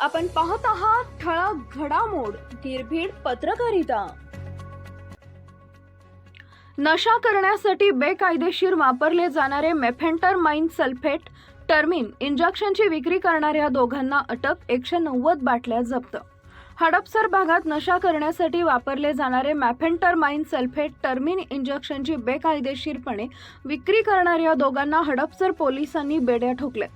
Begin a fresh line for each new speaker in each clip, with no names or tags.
आपण पाहत आहात ठळक घडामोड निर्भीड पत्रकारिता. नशा करण्यासाठी बेकायदेशीर वापरले जाणारे मेफेंटरमाइन सल्फेट टर्मिन इंजेक्शनची विक्री करणाऱ्या दोघांना अटक एकशे नव्वद बाटल्या जप्त. हडपसर भागात नशा करण्यासाठी वापरले जाणारे मॅफेंटरमाइन सल्फेट टर्मिन इंजेक्शनची बेकायदेशीरपणे विक्री करणाऱ्या दोघांना हडपसर पोलिसांनी बेड्या ठोकल्या.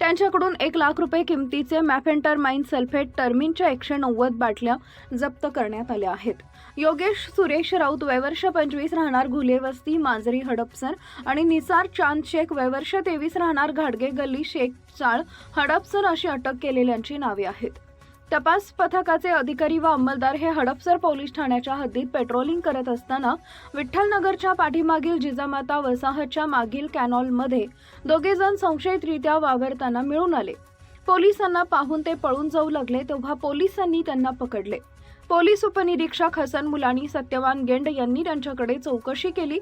त्यांच्याकडून एक लाख रुपये किमतीचे मॅफेंटरमाइन सल्फेट टर्मिनच्या एकशे नव्वद बाटल्या जप्त करण्यात आल्या आहेत. योगेश सुरेश राऊत वयवर्ष पंचवीस राहणार घुलेवस्ती मांजरी हडपसर आणि निसार चांद शेख वयवर्ष तेवीस राहणार घाडगे गल्ली शेख चाळ हडपसर अशी अटक केलेल्यांची नावे आहेत. तपास पथकाचे अधिकारी व अंमलदार हे हडपसर पोलीस ठाण्याच्या हद्दीत पेट्रोलिंग करत असताना विठ्ठलनगरच्या पाठीमागील जिजामाता वसाहतच्या मागील कॅनॉलमध्ये दोघे जण संशयितरित्या वावरताना मिळून आले. पोलिसांना पाहून ते पळून जाऊ लागले तेव्हा पोलिसांनी त्यांना पकडले. पोलीस उपनिरीक्षक हसन मुलानी सत्यवान गेंड यांनी त्यांच्याकडे चौकशी केली.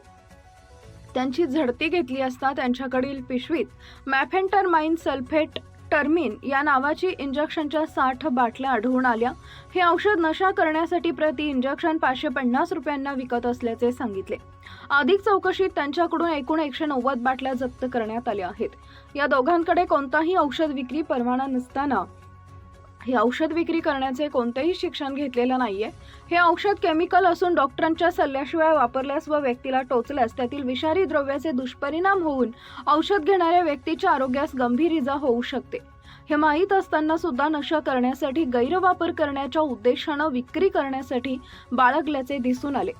त्यांची झडती घेतली असता त्यांच्याकडील पिशवीत मॅफेंटरमाइन सल्फेट टर्मिन या नावाची इंजेक्शनच्या साठ बाटल्या आढळून आल्या. हे औषध नशा करण्यासाठी प्रति इंजेक्शन पाचशे पन्नास रुपयांना विकत असल्याचे सांगितले. अधिक चौकशीत त्यांच्याकडून एकूण एकशे नव्वद बाटल्या जप्त करण्यात आल्या आहेत. या दोघांकडे कोणताही औषध विक्री परवाना नसताना हे औषध विक्री करण्याचे कोणतेही शिक्षण घेतलेलं नाही आहे हे औषध केमिकल असून डॉक्टरांच्या सल्ल्याशिवाय वापरल्यास व व्यक्तीला टोचल्यास त्यातील विषारी द्रव्याचे दुष्परिणाम होऊन औषध घेणाऱ्या व्यक्तीच्या आरोग्यास गंभीर इजा होऊ शकते. हे माहीत असताना सुद्धा नशा करण्यासाठी गैरवापर करण्याच्या उद्देशानं विक्री करण्यासाठी बाळगल्याचे दिसून आले.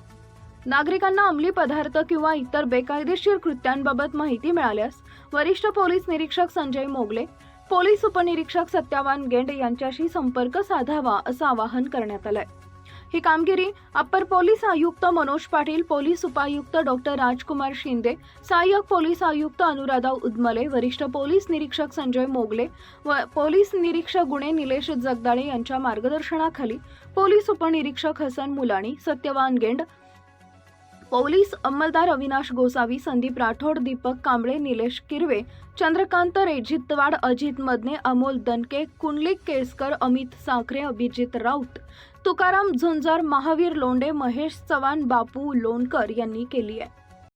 नागरिकांना अंमली पदार्थ किंवा इतर बेकायदेशीर कृत्यांबाबत माहिती मिळाल्यास वरिष्ठ पोलीस निरीक्षक संजय मोगले पोलीस उपनिरीक्षक सत्यावान गेंड यांच्याशी संपर्क साधावा असं आवाहन करण्यात आलंय. ही कामगिरी अप्पर पोलीस आयुक्त मनोज पाटील पोलीस उपायुक्त डॉक्टर राजकुमार शिंदे सहाय्यक पोलीस आयुक्त अनुराधा उदमले वरिष्ठ पोलीस निरीक्षक संजय मोगले व पोलीस निरीक्षक गुणे निलेश जगदाळे यांच्या मार्गदर्शनाखाली पोलीस उपनिरीक्षक हसन मुलाणी सत्यवान गेंड पोलीस अंमलदार अविनाश गोसावी संदीप राठोड दीपक कांबळे निलेश किरवे चंद्रकांत रेजितवाड अजित मदने अमोल दनके कुंडलिक केसकर अमित साखरे अभिजित राऊत तुकाराम झुंजार महावीर लोंडे महेश चव्हाण बापू लोणकर यांनी केली आहे.